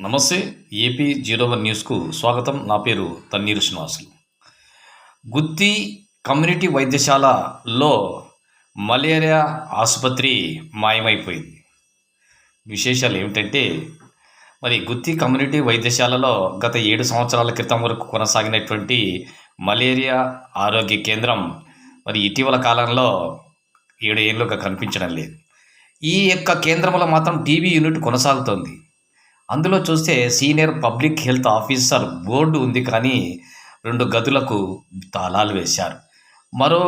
నమస్తే AP zero one న్యూస్కు స్వాగతం. నా పేరు తన్నీరు శ్రీనివాసులు. గుత్తి కమ్యూనిటీ వైద్యశాలలో మలేరియా ఆసుపత్రి మాయమైపోయింది. విశేషాలు ఏమిటంటే మరి గుత్తి కమ్యూనిటీ వైద్యశాలలో గత ఏడు సంవత్సరాల క్రితం వరకు కొనసాగినటువంటి మలేరియా ఆరోగ్య కేంద్రం మరి ఇటీవల కాలంలో ఏడు ఏళ్ళుగా కనిపించడం లేదు. ఈ యొక్క కేంద్రంలో మాత్రం టీవీ యూనిట్ కొనసాగుతోంది. అందులో చూస్తే senior public health officer board ఉంది కానీ రెండు గదులకు తాళాలు వేశారు. మరో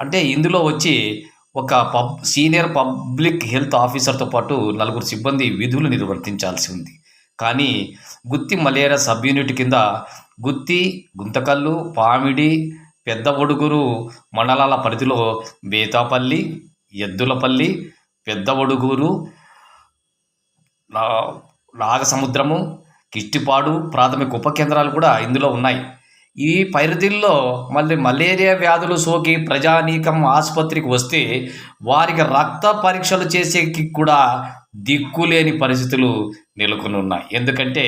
అంటే ఇందులో వచ్చి ఒక పబ్ సీనియర్ పబ్లిక్ హెల్త్ ఆఫీసర్తో పాటు నలుగురు సిబ్బంది విధులు నిర్వర్తించాల్సి ఉంది. కానీ గుత్తి మలేరియా సబ్ యూనిట్ కింద గుత్తి గుంతకల్లు పామిడి పెద్ద ఒడుగురు మండలాల పరిధిలో బేతాపల్లి ఎద్దులపల్లి పెద్ద ఒడుగురు నాగసముద్రము కిష్టిపాడు ప్రాథమిక ఉప కేంద్రాలు కూడా ఇందులో ఉన్నాయి. ఈ పరిధిల్లో మళ్ళీ మలేరియా వ్యాధులు సోకి ప్రజానీకం ఆసుపత్రికి వస్తే వారికి రక్త పరీక్షలు చేసేకి కూడా దిక్కులేని పరిస్థితులు నెలకొని ఉన్నాయి. ఎందుకంటే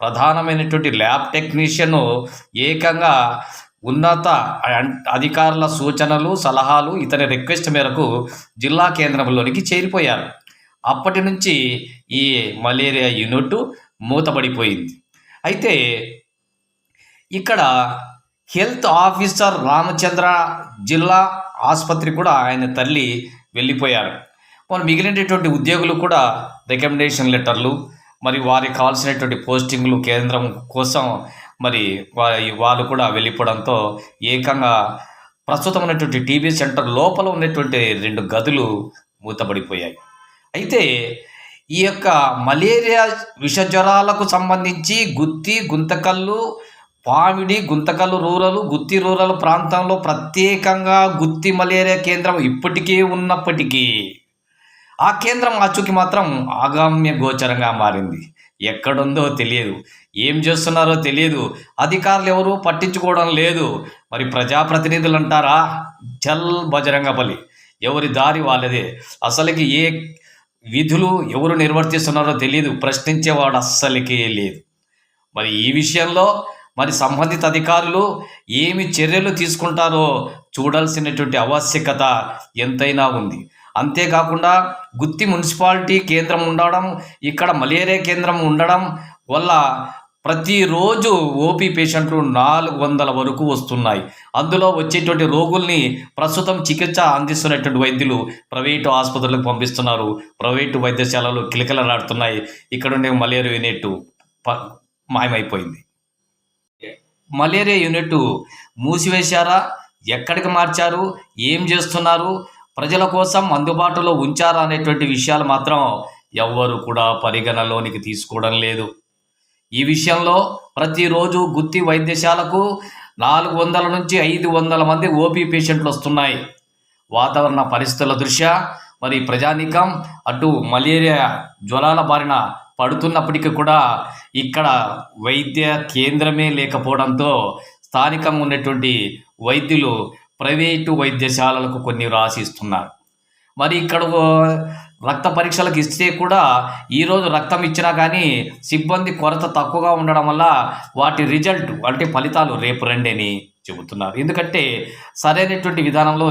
ప్రధానమైనటువంటి ల్యాబ్ టెక్నీషియన్ ఏకంగా ఉన్నత అధికారుల సూచనలు సలహాలు ఇతని రిక్వెస్ట్ మేరకు జిల్లా కేంద్రంలోనికి చేరిపోయారు. అప్పటి నుంచి ఈ మలేరియా యూనిట్ మూతపడిపోయింది. అయితే ఇక్కడ హెల్త్ ఆఫీసర్ రామచంద్ర జిల్లా ఆసుపత్రి కూడా ఆయన తల్లి వెళ్ళిపోయారు. మరి మిగిలినటువంటి ఉద్యోగులు కూడా రికమెండేషన్ లెటర్లు మరి వారికి కావాల్సినటువంటి పోస్టింగ్లు కేంద్రం కోసం మరి వాళ్ళు కూడా వెళ్ళిపోవడంతో ఏకంగా ప్రస్తుతం ఉన్నటువంటి టీబీ సెంటర్ లోపల ఉన్నటువంటి రెండు గదులు మూతపడిపోయాయి. అయితే ఈ యొక్క మలేరియా విషజ్వరాలకు సంబంధించి గుత్తి గుంతకల్లు పామిడి గుంతకల్లు రూరల్ గుత్తి రూరల్ ప్రాంతంలో ప్రత్యేకంగా గుత్తి మలేరియా కేంద్రం ఇప్పటికే ఉన్నప్పటికీ ఆ కేంద్రం ఆచూకి మాత్రం ఆగామ్య గోచరంగా మారింది. ఎక్కడుందో తెలియదు. ఏం చేస్తున్నారో తెలియదు. అధికారులు ఎవరు పట్టించుకోవడం లేదు. మరి ప్రజాప్రతినిధులు అంటారా? జల్ బజరంగ బలి. ఎవరి దారి వాళ్ళదే. అసలుకి ఏ విధులు ఎవరు నిర్వర్తిస్తున్నారో తెలియదు ప్రశ్నించేవాడు అస్సలకే లేదు. మరి ఈ విషయంలో మరి సంబంధిత అధికారులు ఏమి చర్యలు తీసుకుంటారో చూడాల్సినటువంటి ఆవశ్యకత ఎంతైనా ఉంది. అంతేకాకుండా గుత్తి మున్సిపాలిటీ కేంద్రం ఉండడం ఇక్కడ మలేరియా కేంద్రం ఉండడం వల్ల ప్రతిరోజు ఓపీ పేషెంట్లు నాలుగు వందల వరకు వస్తున్నాయి. అందులో వచ్చేటువంటి రోగుల్ని ప్రస్తుతం చికిత్స అందిస్తున్నటువంటి వైద్యులు ప్రైవేటు ఆసుపత్రులకు పంపిస్తున్నారు. ప్రైవేటు వైద్యశాలలు కిలకిలలాడుతున్నాయి. ఇక్కడ ఉండే మలేరియా యూనిట్ మాయమైపోయింది. మలేరియా యూనిట్ మూసివేశారా? ఎక్కడికి మార్చారు? ఏం చేస్తున్నారు? ప్రజల కోసం అందుబాటులో ఉంచారా అనేటువంటి విషయాలు మాత్రం ఎవ్వరు కూడా పరిగణలోనికి తీసుకోవడం లేదు. ఈ విషయంలో ప్రతిరోజు గుత్తి వైద్యశాలకు నాలుగు వందల నుంచి ఐదు వందల మంది ఓపీ పేషెంట్లు వస్తున్నాయి. వాతావరణ పరిస్థితుల దృష్ట్యా మరి ప్రజానీకం అటు మలేరియా జ్వరాల బారిన పడుతున్నప్పటికీ కూడా ఇక్కడ వైద్య కేంద్రమే లేకపోవడంతో స్థానికంగా ఉన్నటువంటి వైద్యులు ప్రైవేటు వైద్యశాలలకు కొన్ని రాసిస్తున్నారు. మరి ఇక్కడ రక్త పరీక్షలకు ఇస్తే కూడా ఈరోజు రక్తం ఇచ్చినా కానీ సిబ్బంది కొరత తక్కువగా ఉండడం వల్ల వాటి రిజల్ట్ అంటే ఫలితాలు రేపు రండి అని చెబుతున్నారు. ఎందుకంటే సరైనటువంటి విధానంలో